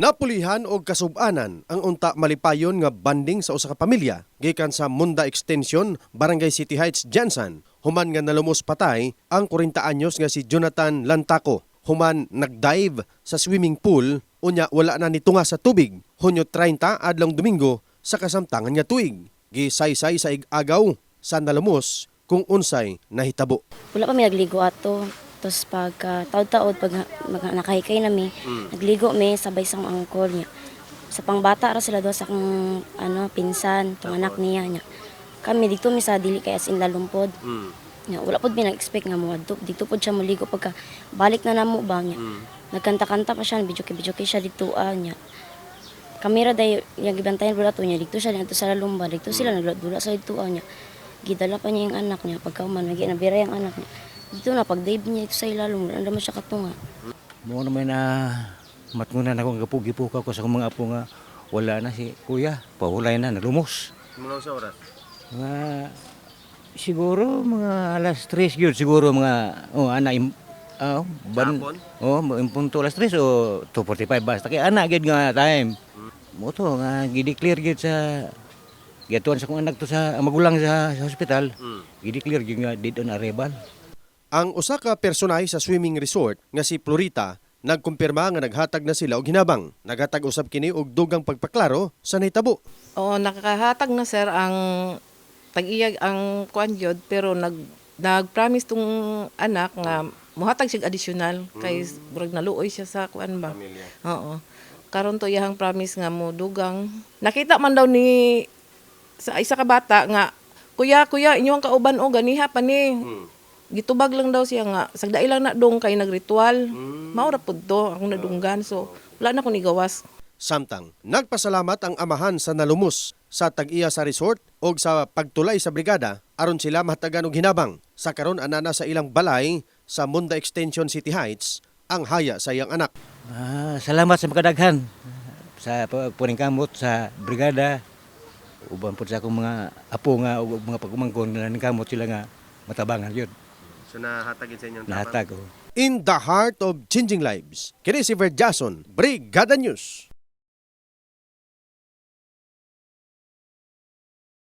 Napulihan og kasubanan ang unta malipayon nga banding sa usa ka pamilya gikan sa Munda Extension, Barangay City Heights, Jansan. Human nga nalumos patay ang 40 anyos nga si Jonathan Lantaco. Human nagdive sa swimming pool unya wala na nitunga sa tubig. Hunyo 30 adlong Domingo sa kasamtangan nga tuig. Gisaysay sa ig-agaw sa nalumos kung unsay nahitabo. Wala pa mi nagligo ato. Tapos pagka taod-taod, pag mag, nakahikay na mi, nagligo mi, sabay sa angkol niya. Sa pangbata ra sila doon sa akong ano, pinsan, tong anak niya niya. Kami dito mi sa dili kay as in lalumpod. Nya, wala pod mi nag-expect nga mo dito pod siya muligo pagka balik na namo ba niya. Nagkanta-kanta pa siya, video siya dito ah, niya. Kamera day yung gibantayan pala to niya dito siya dito sa lalumba dito sila nagdula sa dito niya. Gidala pa niya yung anak niya pagka man nagi nabira yung anak niya. Dito na pag dive niya ito sa ilalom, wala naman siya katunga. Mo naman na matngunan akong kapugi-puka ko sa mga apo nga wala na si kuya. Pahulay na, nalumos. Mula sa oras? Mga siguro mga alas 3 yun. Siguro mga oh, ana im, oh, ban, Hapon? oh, impunto alas 3 o 2.45 basta. Kaya ana gid nga time. Mo to nga gideclare gid sa Gatuan sa kong anak to sa magulang sa, sa hospital. Gideclare gid nga dead on arrival. Ang usa ka personay sa swimming resort nga si Florita nagkumpirma nga naghatag na sila og hinabang. Naghatag usab kini og dugang pagpaklaro sa nahitabo. Oo, nakakahatag na sir ang tag-iyag ang kuan pero nag nag-promise tong anak nga muhatag siya additional kay burag naluoy siya sa kuan ba. Oo. Karon to iyang promise nga mo dugang. Nakita man daw ni sa isa ka bata nga kuya kuya inyong kauban o ganiha pa ni. Gitubag lang daw siya nga sagdai lang na dong kay nagritual. Mao ra pud to akong nadunggan so wala na ko ni gawas. Samtang nagpasalamat ang amahan sa nalumos sa tag-iya sa resort og sa pagtulay sa brigada aron sila mahatagan og hinabang. Sa karon anana sa ilang balay sa Munda Extension City Heights ang haya sa iyang anak. Ah, salamat sa makadaghan sa pa- puning kamot sa brigada. Uban po sa akong mga apo nga ug mga pagumangkon na kamot sila nga matabangan yun. So nahatagin sa inyong Nahatag oh. In the heart of changing lives, kini si Verjason, Brigada News.